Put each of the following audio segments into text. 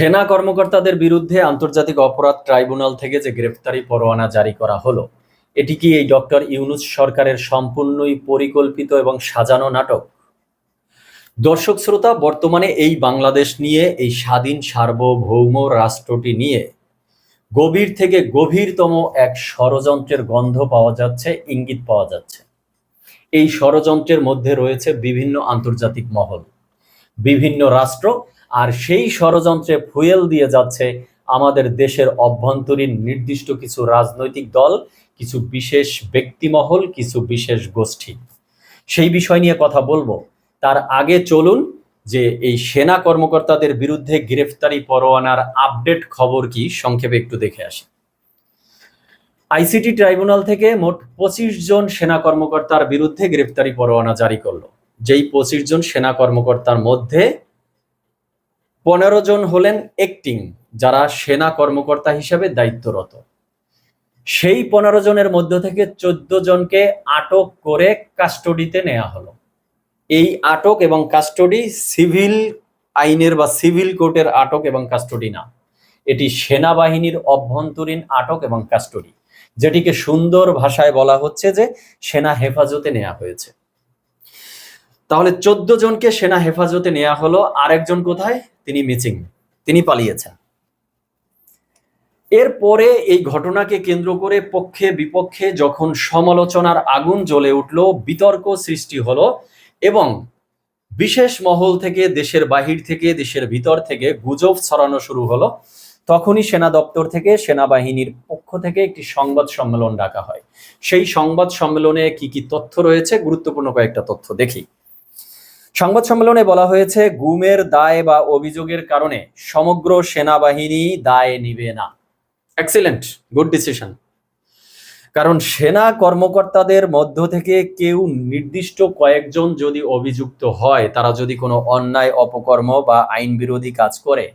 সেনা কর্মকর্তাদের বিরুদ্ধে আন্তর্জাতিক অপরাধ ট্রাইব্যুনাল থেকে যে গ্রেফতারি পরোয়ানা জারি করা হলো, এটি কি এই ডক্টর ইউনুস সরকারের সম্পূর্ণই পরিকল্পিত এবং সাজানো নাটক? দর্শক শ্রোতা, বর্তমানে এই বাংলাদেশ নিয়ে, এই স্বাধীন সার্বভৌম রাষ্ট্রটি নিয়ে গভীর থেকে গভীরতম এক ষড়যন্ত্রের গন্ধ পাওয়া যাচ্ছে, ইঙ্গিত পাওয়া যাচ্ছে। এই ষড়যন্ত্রের মধ্যে রয়েছে বিভিন্ন আন্তর্জাতিক মহল, বিভিন্ন রাষ্ট্র আর সেই ষড়যন্ত্রে ফুয়েল দিয়ে যাচ্ছে আমাদের দেশের অভ্যন্তরীণ নির্দিষ্ট কিছু রাজনৈতিক দল, কিছু বিশেষ ব্যক্তিমহল, কিছু বিশেষ গোষ্ঠী। সেই বিষয় নিয়ে কথা বলব। তার আগে চলুন যে এই সেনা কর্মকর্তাদের বিরুদ্ধে গ্রেফতারি পরোয়ানার আপডেট খবর কি, সংক্ষেপে একটু দেখে আসি। আইসিটি ট্রাইব্যুনাল থেকে মোট পঁচিশ জন সেনা কর্মকর্তার বিরুদ্ধে গ্রেফতারি পরোয়ানা জারি করল। যেই পঁচিশ জন সেনা কর্মকর্তার মধ্যে পনেরো জন হলেন একটিং যারা সেনা কর্মকর্তা হিসেবে দায়িত্বরত। সেই পনেরো জনের মধ্য থেকে চোদ্দ জনকে আটক করে কাস্টডিতে নেওয়া হলো। এই আটক এবং কাস্টডি সিভিল আইনের বা সিভিল কোর্টের আটক এবং কাস্টডি না। এটি সেনাবাহিনীর অভ্যন্তরীণ আটক এবং কাস্টডি, যেটিকে সুন্দর ভাষায় বলা হচ্ছে যে সেনা হেফাজতে নেওয়া হয়েছে। তাহলে চোদ্দ জনকে সেনা হেফাজতে নেওয়া হলো, আরেকজন কোথায়? তিনি মিচিং তিনি পালিয়েছেন। এরপরে এই ঘটনাকে কেন্দ্র করে পক্ষে বিপক্ষে যখন সমালোচনার আগুন জ্বলে উঠল, বিতর্ক সৃষ্টি হলো এবং বিশেষ মহল থেকে, দেশের বাহির থেকে, দেশের ভিতর থেকে গুজব ছড়ানো শুরু হলো, তখনই সেনা দপ্তর থেকে সেনাবাহিনীর পক্ষ থেকে একটি সংবাদ সম্মেলন ডাকা হয়। সেই সংবাদ সম্মেলনে কি কি তথ্য রয়েছে, গুরুত্বপূর্ণ কয়েকটা তথ্য দেখি। সংবাদ সম্মেলনে বলা হয়েছে, গুমের দায় বা অভিযোগের কারণে সমগ্র সেনাবাহিনী দায় নিবে না। এক্সিলেন্ট গুড ডিসিশন কারণ সেনা কর্মকর্তাদের মধ্য থেকে কেউ নির্দিষ্ট কয়েকজন যদি অভিযুক্ত হয়, তারা যদি কোনো অন্যায়, অপকর্ম বা আইন বিরোধী কাজ করে,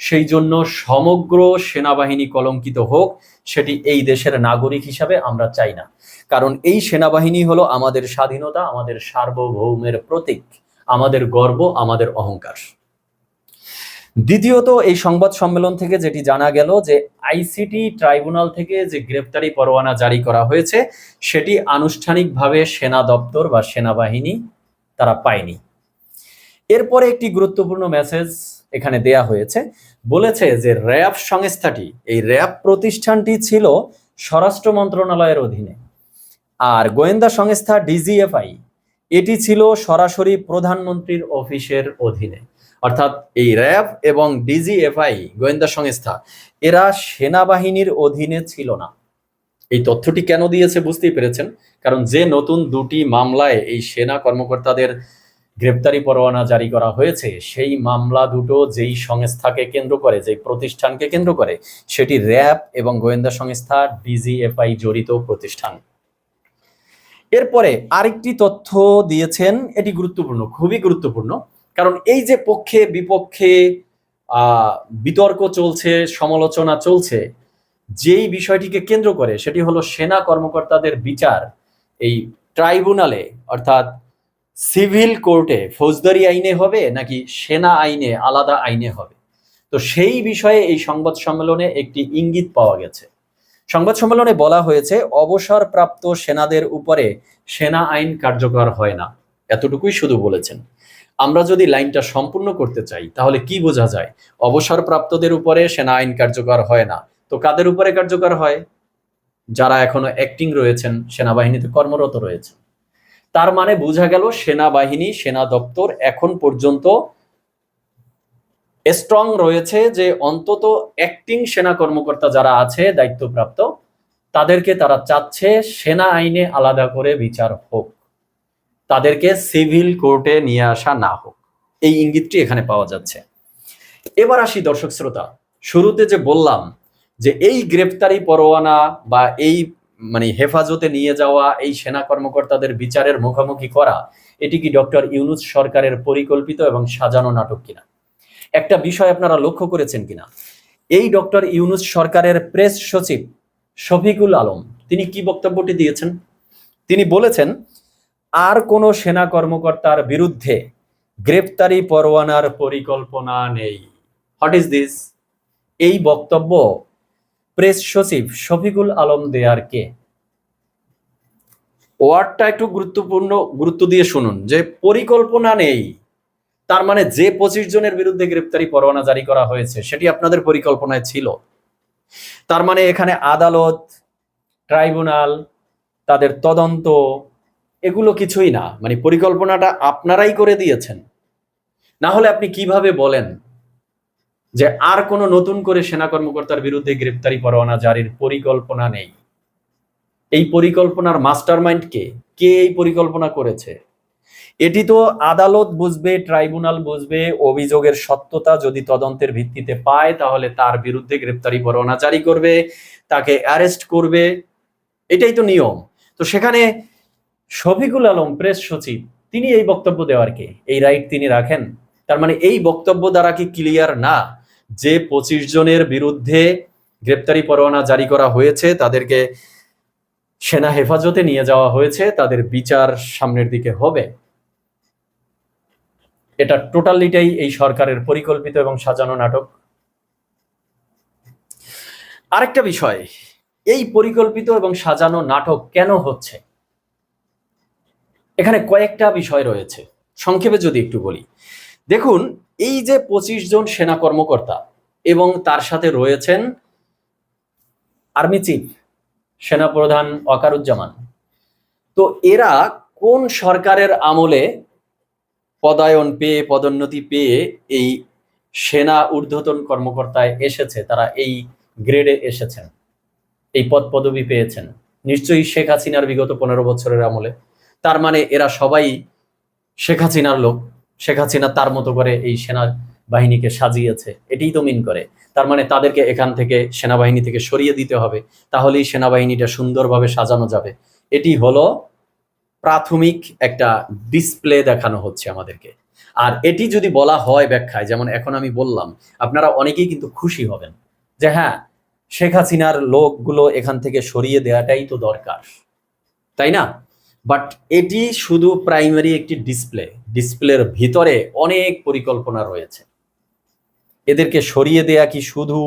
সেই জন্য সমগ্র সেনাবাহিনী কলঙ্কিত হোক, সেটি এই দেশের নাগরিক হিসাবে আমরা চাই না। কারণ এই সেনাবাহিনী হলো আমাদের স্বাধীনতা, আমাদের সার্বভৌমের প্রতীক। আমাদের গর্ব, আমাদের অহংকার। দ্বিতীয়ত, এই সংবাদ সম্মেলন থেকে যেটি জানা গেল যে আইসিটি ট্রাইব্যুনাল থেকে যে গ্রেপ্তারি পরোয়ানা জারি করা হয়েছে, সেটি আনুষ্ঠানিকভাবে সেনা দপ্তর বা সেনাবাহিনী তারা পায়নি। এরপরে একটি গুরুত্বপূর্ণ মেসেজ এখানে দেয়া হয়েছে। বলেছে যে র্যাব সংস্থাটি, এই র্যাব প্রতিষ্ঠানটি ছিল স্বরাষ্ট্র মন্ত্রণালয়ের অধীনে। আর গোয়েন্দা সংস্থা ডিজিএফআই এটি ছিল সরাসরি প্রধানমন্ত্রীর অফিসের অধীনে। অর্থাৎ এই র্যাব এবং ডিজিএফআই, গোয়েন্দা সংস্থা, এরা সেনাবাহিনীর অধীনে ছিল না। এই তথ্যটি কেন দিয়েছে বুঝতেই পেরেছেন? কারণ যে নতুন দুটি মামলায় এই সেনা কর্মকর্তাদের গ্রেপ্তারি পরোয়ানা জারি করা হয়েছে, সেই মামলা দুটো যেই সংস্থাকে কেন্দ্র করে, যেই প্রতিষ্ঠানকে কেন্দ্র করে, সেটি র্যাব এবং গোয়েন্দা সংস্থা ডিজিএফআই জড়িত প্রতিষ্ঠান। এরপরে আরেকটি তথ্য দিয়েছেন, এটি গুরুত্বপূর্ণ, খুবই গুরুত্বপূর্ণ। কারণ এই যে পক্ষে, বিপক্ষে বিতর্ক চলছে, সমালোচনা চলছে, যেই বিষয়টিকে কেন্দ্র করে, সেটি হলো সেনা কর্মকর্তাদের বিচার। এই ট্রাইব্যুনালে, অর্থাৎ সিভিল কোর্টে ফৌজদারি আইনে হবে, নাকি সেনা আইনে, আলাদা আইনে হবে? তো সেই বিষয়ে এই সংবাদ সম্মেলনে একটি ইঙ্গিত পাওয়া গেছে। সংবাদ সম্মেলনে বলা হয়েছে, অবসরপ্রাপ্ত সেনাদের উপরে সেনা আইন কার্যকর হয় না। এতটুকুই শুধু বলেছেন। আমরা যদি লাইনটা সম্পূর্ণ করতে চাই, তাহলে কি বোঝা যায়? অবসরপ্রাপ্তদের উপরে সেনা আইন কার্যকর হয় না। তো কাদের উপরে কার্যকর হয়? যারা এখনও অ্যাক্টিং রয়েছেন, সেনাবাহিনীতে কর্মরত রয়েছেন। তার মানে বোঝা গেল, সেনাবাহিনী, সেনা দপ্তর এখন পর্যন্ত স্ট্রং রয়েছে যে অন্তত অ্যাক্টিং সেনা কর্মকর্তা যারা আছে, দায়িত্বপ্রাপ্ত, তাদেরকে তারা চাচ্ছে সেনা আইনে আলাদা করে বিচার হোক। তাদেরকে সিভিল কোর্টে নিয়ে আসা না হোক। এই ইঙ্গিতটি এখানে পাওয়া যাচ্ছে। এবার আসি দর্শক শ্রোতা, শুরুতে যে বললাম যে এই গ্রেপ্তারি পরোয়ানা বা এই মানে হেফাজতে নিয়ে যাওয়া এই সেনা কর্মকর্তাদের বিচারের মুখোমুখি করা, এটি কি ডক্টর ইউনুস সরকারের পরিকল্পিত এবং সাজানো নাটক কিনা? একটা বিষয় আপনারা লক্ষ্য করেছেন কিনা? এই ডক্টর ইউনুস সরকারের প্রেস সচিব শফিকুল আলম, তিনি কি বক্তব্যটি দিয়েছেন? তিনি বলেছেন, আর কোনো সেনা কর্মকর্তার বিরুদ্ধে গ্রেপ্তারি পরোয়ানার পরিকল্পনা নেই। হোয়াট ইজ দিস এই বক্তব্য প্রেস সচিব শফিকুল আলম দেয়ার কে? ওয়ার্ডটা একটু গুরুত্বপূর্ণ গুরুত্ব দিয়ে শুনুন, যে পরিকল্পনা নেই তার মানে যে পঁচিশ জনের বিরুদ্ধে গ্রেপ্তারি পরোয়ানা জারি করা হয়েছে, সেটি আপনাদের পরিকল্পনায় ছিল। তার মানে এখানে আদালত, ট্রাইব্যুনাল, তাদের তদন্ত, এগুলো কিছুই না। মানে পরিকল্পনাটা আপনারাই করে দিয়েছেন। না হলে আপনি কীভাবে বলেন যে আর কোনো নতুন করে সেনা কর্মকর্তার বিরুদ্ধে গ্রেপ্তারি পরোয়ানা জারির পরিকল্পনা নেই? এই পরিকল্পনার মাস্টার মাইন্ড কে? কে এই পরিকল্পনা করেছে? এটি তো আদালত বুঝবে, ট্রাইব্যুনাল বুঝবে, অভিযোগের সত্যতা যদি তদন্তের ভিত্তিতে পায়, তাহলে তার বিরুদ্ধে গ্রেপ্তারি পরোয়ানা জারি করবে, তাকে অ্যারেস্ট করবে। এটাই তো নিয়ম। তো সেখানে শফিকুল আলম, প্রেস সচিব, তিনি এই বক্তব্য দেওয়ার কে? এই রাইট তিনি রাখেন? তার মানে এই বক্তব্য দ্বারা কি ক্লিয়ার না? যে পঁচিশ জনের বিরুদ্ধে গ্রেপ্তারি পরোয়ানা জারি করা হয়েছে, তাদেরকে সেনা হেফাজতে নিয়ে যাওয়া হয়েছে, তাদের বিচার সামনের দিকে হবে। এটা টোটালিটাই এই সরকারের পরিকল্পিত এবং সাজানো নাটক। আরেকটা বিষয়, এই পরিকল্পিত এবং সাজানো নাটক কেন হচ্ছে? এখানে কয়েকটা বিষয় রয়েছে, সংক্ষেপে যদি একটু বলি। দেখুন, এই যে পঁচিশ জন সেনা কর্মকর্তা এবং তার সাথে রয়েছেন আর্মি চিফ, সেনাপ্রধান অকারুজ্জামান। তো এরা কোন সরকারের আমলে পদায়ন পেয়ে, পদোন্নতি পেয়ে এই সেনা ঊর্ধ্বতন কর্মকর্তায় এসেছে, তারা এই গ্রেডে এসেছেন, এই পদ পদবি পেয়েছেন। নিশ্চয়ই শেখ হাসিনার বিগত পনেরো বছরের আমলে। তার মানে এরা সবাই শেখ হাসিনার লোক। শেখ হাসিনা তার মতো করে এই সেনা বাহিনীকে সাজিয়েছে, এটাই তো মিন করে। তার মানে তাদেরকে এখান থেকে সেনাবাহিনী থেকে সরিয়ে দিতে হবে, তাহলেই সেনাবাহিনীটা সুন্দরভাবে সাজানো যাবে। এটি হলো প্রাথমিক একটা ডিসপ্লে দেখানো হচ্ছে আমাদেরকে। আর এটি যদি বলা হয় ব্যাখ্যায়, যেমন এখন আমি বললাম, আপনারা অনেকেই কিন্তু খুশি হবেন যে হ্যাঁ শেখ হাসিনার লোকগুলো এখান থেকে সরিয়ে দেওয়াটাই তো দরকার, তাই না? বাট এটি শুধু প্রাইমারি একটি ডিসপ্লে ডিসপ্লের ভিতরে অনেক পরিকল্পনা রয়েছে। এদেরকে সরিয়ে দেয়া কি শুধু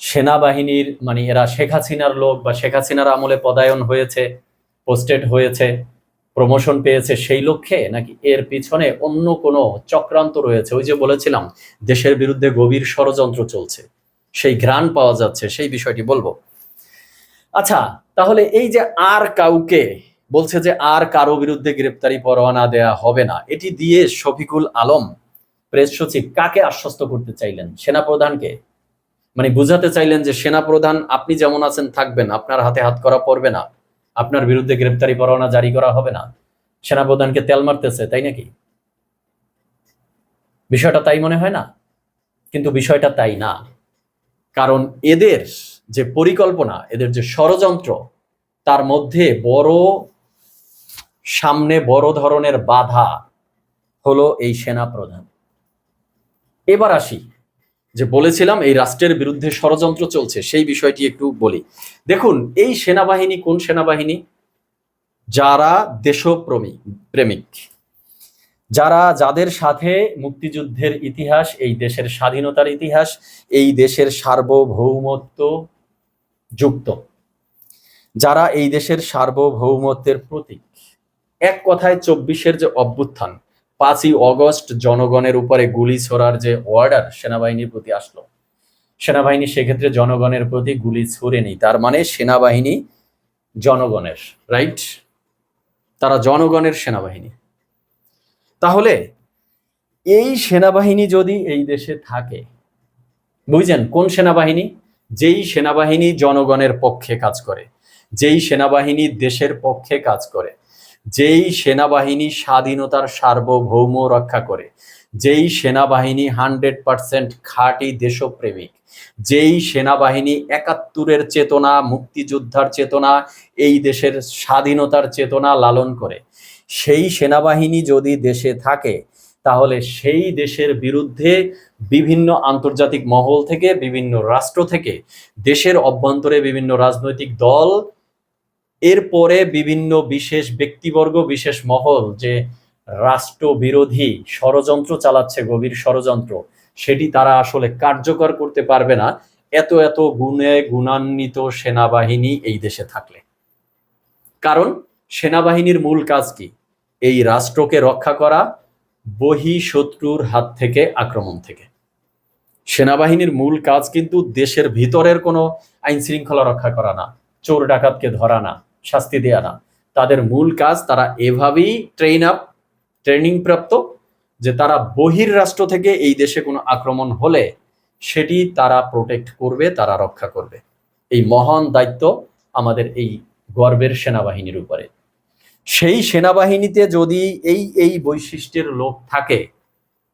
সেনাবাহিনীর মানে এরা শেখ হাসিনার লোক বা শেখ হাসিনার আমলে পদায়ন হয়েছে? পোস্টেড হয়েছে প্রমোশন পেয়েছে সেই লক্ষ্যে নাকি এর পিছনে অন্য কোনো চক্রান্ত রয়েছে? ওই যে বলেছিলাম, দেশের বিরুদ্ধে গভীর ষড়যন্ত্র চলছে। সেই ঘ্রাণ পাওয়া যাচ্ছে, সেই বিষয়টি বলব। আচ্ছা তাহলে এই যে আর কাউকে বলছে যে আর কারও বিরুদ্ধে গ্রেপ্তারি পরোয়ানা দেয়া হবে না, এটি দিয়ে শফিকুল আলম প্রেস সচিব কাকে আশ্বস্ত করতে চাইলেন? সেনাপ্রধানকে? মানে বুঝাতে চাইলেন যে সেনাপ্রধান, আপনি যেমন আছেন থাকবেন, আপনার হাতে হাত করা পড়বে না। আপনার বিরুদ্ধে গ্রেপ্তারি পরোয়ানা জারি করা হবে না। সেনাপ্রধানকে তেল মারতেছে, তাই নাকি? বিষয়টা তাই মনে হয় না? কিন্তু বিষয়টা তাই না। কারণ এদের যে পরিকল্পনা, এদের যে ষড়যন্ত্র, তার মধ্যে বড়, সামনে বড় ধরনের বাধা হলো এই সেনা প্রধান এবার আসি যে বলেছিলাম এই রাষ্ট্রের বিরুদ্ধে ষড়যন্ত্র চলছে, সেই বিষয়টি একটু বলি। দেখুন, এই সেনাবাহিনী কোন সেনাবাহিনী? যারা দেশপ্রেমী, প্রেমিক। যারা, যাদের সাথে মুক্তিযুদ্ধের ইতিহাস, এই দেশের স্বাধীনতার ইতিহাস, এই দেশের সার্বভৌমত্ব যুক্ত। যারা এই দেশের সার্বভৌমত্বের প্রতীক। এক কথায় চব্বিশের যে অভ্যুত্থান পাঁচই অগস্ট জনগণের উপরে গুলি ছোড়ার যে অর্ডার সেনাবাহিনীর প্রতি আসলো। সেনাবাহিনী সেক্ষেত্রে জনগণের প্রতি গুলি ছুড়েনি। তার মানে সেনাবাহিনী জনগণের রাইট তারা জনগণের সেনাবাহিনী। তাহলে এই সেনাবাহিনী যদি এই দেশে থাকে, বুঝছেন? কোন সেনাবাহিনী? যেই সেনাবাহিনী জনগণের পক্ষে কাজ করে, যেই সেনাবাহিনী দেশের পক্ষে কাজ করে যেই সেনাবাহিনী স্বাধীনতার সার্বভৌম রক্ষা করে, যেই সেনাবাহিনী হান্ড্রেড পার্সেন্ট খাঁটি দেশপ্রেমিক, যেই সেনাবাহিনী একাত্তরের চেতনা, মুক্তিযোদ্ধার চেতনা, এই দেশের স্বাধীনতার চেতনা লালন করে, সেই সেনাবাহিনী যদি দেশে থাকে, তাহলে সেই দেশের বিরুদ্ধে বিভিন্ন আন্তর্জাতিক মহল থেকে, বিভিন্ন রাষ্ট্র থেকে, দেশের অভ্যন্তরে বিভিন্ন রাজনৈতিক দল এরপরে বিভিন্ন বিশেষ ব্যক্তিবর্গ, বিশেষ মহল যে রাষ্ট্র বিরোধী ষড়যন্ত্র চালাচ্ছে, গভীর ষড়যন্ত্র, সেটি তারা আসলে কার্যকর করতে পারবে না। এত এত গুণে গুণান্বিত সেনাবাহিনী এই দেশে থাকলে। কারণ সেনাবাহিনীর মূল কাজ কি? এই রাষ্ট্রকে রক্ষা করা, বহি শত্রুর হাত থেকে আক্রমণ থেকে। সেনাবাহিনীর মূল কাজ কিন্তু দেশের ভিতরের কোনো আইন শৃঙ্খলা রক্ষা করা না, চোর ডাকাতকে ধরা না। শাস্তি দেয়া না। তাদের মূল কাজ তারা এভাবেই ট্রেন আপ ট্রেনিং প্রাপ্ত যে তারা বহির রাষ্ট্র থেকে এই দেশে কোনো আক্রমণ হলে সেটি তারা প্রোটেক্ট করবে, তারা রক্ষা করবে। এই মহান দায়িত্ব আমাদের এই গর্বের সেনাবাহিনীর উপরে। সেই সেনাবাহিনীতে যদি এই এই বৈশিষ্ট্যের লোক থাকে,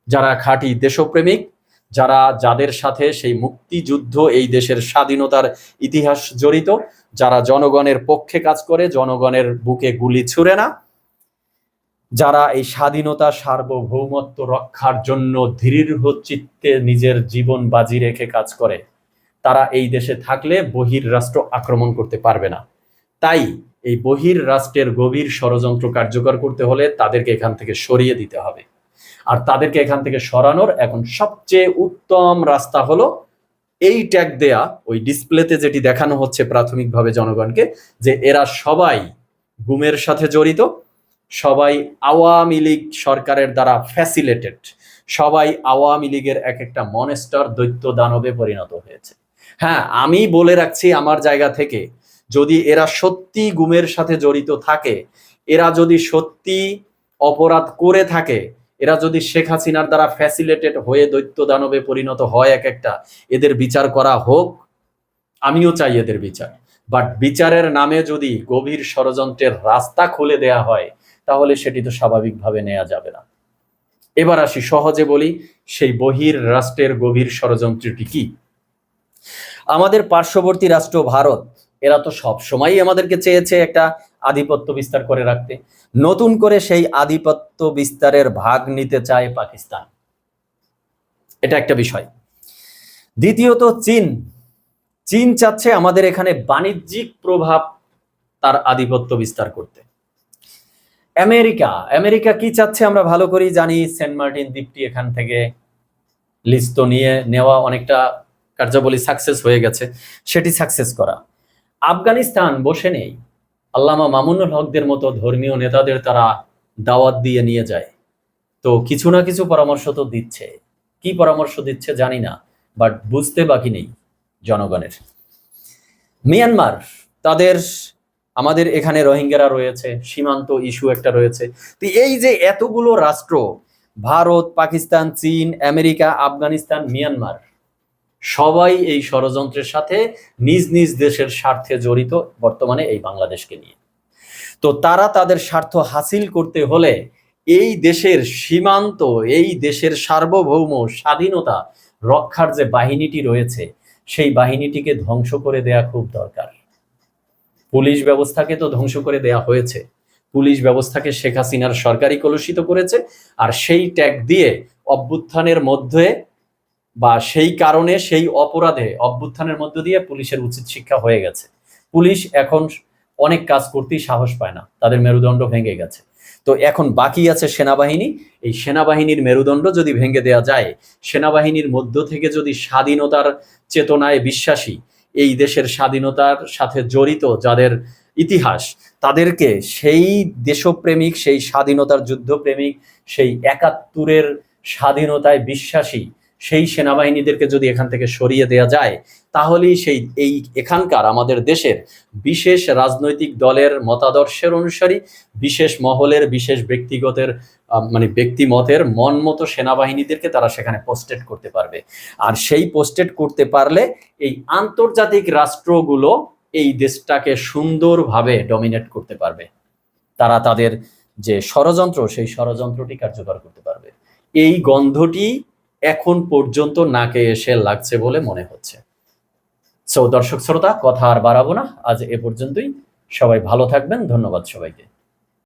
যারা খাঁটি দেশপ্রেমিক যারা যাদের সাথে সেই মুক্তিযুদ্ধ, এই দেশের স্বাধীনতার ইতিহাস জড়িত, যারা জনগণের পক্ষে কাজ করে, জনগণের বুকে গুলি ছুড়ে না, যারা এই স্বাধীনতা সার্বভৌমত্ব রক্ষার জন্য ধীর চিত্তে নিজের জীবন বাজি রেখে কাজ করে, তারা এই দেশে থাকলে বহির রাষ্ট্র আক্রমণ করতে পারবে না। তাই এই বহির রাষ্ট্রের গভীর ষড়যন্ত্র কার্যকর করতে হলে তাদেরকে এখান থেকে সরিয়ে দিতে হবে। আর তাদেরকে এখান থেকে সরানোর এখন সবচেয়ে উত্তম রাস্তা হলো এই ট্যাগ দেয়া, ওই ডিসপ্লেতে যেটি দেখানো হচ্ছে প্রাথমিকভাবে জনগণকে, যে এরা সবাই গুমের সাথে জড়িত, সবাই আওয়ামী লীগ সরকারের দ্বারা ফ্যাসিলেটেড সবাই আওয়ামী লীগের এক একটা মনেস্টার দৈত্য দানবে পরিণত হয়েছে। হ্যাঁ আমি বলে রাখছি আমার জায়গা থেকে, যদি এরা সত্যি গুমের সাথে জড়িত থাকে, এরা যদি সত্যি অপরাধ করে থাকে এরা যদি শেখ হাসিনার দ্বারা ফ্যাসিলেটেড হয়ে দৈত্য দানবে পরিণত হয় এক একটা, এদের বিচার করা হোক, আমিও চাই এদের বিচার। বাট বিচারের নামে যদি গভীর ষড়যন্ত্রের রাস্তা খুলে দেয়া হয়, তাহলে সেটি তো স্বাভাবিকভাবে নেওয়া যাবে না। এবার আসি সহজে বলি, সেই বহির রাষ্ট্রের গভীর ষড়যন্ত্রটি কি? আমাদের পার্শ্ববর্তী রাষ্ট্র ভারত, এরা তো সব সময়ই আমাদেরকে চেয়েছে একটা আধিপত্য বিস্তার করে রাখতে। নতুন করে সেই আধিপত্য বিস্তারের ভাগ নিতে চায় পাকিস্তান। এটা একটা বিষয়। দ্বিতীয়ত চীন। চীন চাচ্ছে আমাদের এখানে বাণিজ্যিক প্রভাব তার আধিপত্য বিস্তার করতে। আমেরিকা। আমেরিকা কি চাচ্ছে আমরা ভালো করেই জানি। সেন্ট মার্টিন দ্বীপটি এখান থেকে লিস্ট নিয়ে নেওয়া অনেকটা কার্যাবলী সাকসেস হয়ে গেছে। সেটি সাকসেস করা। আফগানিস্তান বসে নেই। আল্লামা মামুনুল হকদের মতো ধর্মীয় নেতাদের তারা দাওয়াত দিয়ে নিয়ে যায়। তো কিছু না কিছু পরামর্শ তো দিচ্ছে। কি পরামর্শ দিচ্ছে জানি না বাট বুঝতে বাকি নেই জনগণের। মিয়ানমার, তাদের আমাদের এখানে রোহিঙ্গারা রয়েছে, সীমান্ত ইস্যু একটা রয়েছে। তো এই যে এতগুলো রাষ্ট্র, ভারত, পাকিস্তান, চীন, আমেরিকা, আফগানিস্তান, মিয়ানমার সবাই এই ষড়যন্ত্রের সাথে নিজ নিজ দেশের স্বার্থে জড়িত বর্তমানে এই বাংলাদেশকে নিয়ে। তো তারা তাদের স্বার্থ হাসিল করতে হলে এই দেশের সীমান্ত, এই দেশের সার্বভৌম স্বাধীনতা রক্ষার যে বাহিনীটি রয়েছে, সেই বাহিনীটিকে ধ্বংস করে দেয়া খুব দরকার। পুলিশ ব্যবস্থাকে তো ধ্বংস করে দেয়া হয়েছে। পুলিশ ব্যবস্থাকে শেখ হাসিনার সরকারি কলুষিত করেছে। আর সেই ট্যাগ দিয়ে অভ্যুত্থানের মধ্যে বা সেই কারণে সেই অপরাধে অভ্যুত্থানের মধ্য দিয়ে পুলিশের উচিত শিক্ষা হয়ে গেছে। পুলিশ এখন অনেক কাজ করতেই সাহস পায় না। তাদের মেরুদণ্ড ভেঙে গেছে। তো এখন বাকি আছে সেনাবাহিনী। এই সেনাবাহিনীর মেরুদণ্ড যদি ভেঙে দেওয়া যায়, সেনাবাহিনীর মধ্য থেকে যদি স্বাধীনতার চেতনায় বিশ্বাসী এই দেশের স্বাধীনতার সাথে জড়িত যাদের ইতিহাস, তাদেরকে সেই দেশপ্রেমিক, সেই স্বাধীনতার যুদ্ধপ্রেমিক, সেই একাত্তরের স্বাধীনতায় বিশ্বাসী সেই সেনাবাহিনীদেরকে যদি এখান থেকে সরিয়ে দেয়া যায়, তাহলেই সেই, এই এখানকার আমাদের দেশের বিশেষ রাজনৈতিক দলের মতাদর্শের অনুসারী, বিশেষ মহলের, বিশেষ ব্যক্তিগতের মানে ব্যক্তিমতের মন মতো সেনাবাহিনীদেরকে তারা সেখানে পোস্টেড করতে পারবে। আর সেই পোস্টেড করতে পারলে এই আন্তর্জাতিক রাষ্ট্রগুলো এই দেশটাকে সুন্দরভাবে ডমিনেট করতে পারবে। তারা তাদের যে ষড়যন্ত্র, সেই ষড়যন্ত্রটি কার্যকর করতে পারবে। এই গন্ধটি এখন পর্যন্ত নাকে এসে লাগছে বলে মনে হচ্ছে। সো দর্শক শ্রোতা, কথা আর বাড়াবো না। আজ এ পর্যন্তই। সবাই ভালো থাকবেন। ধন্যবাদ সবাইকে।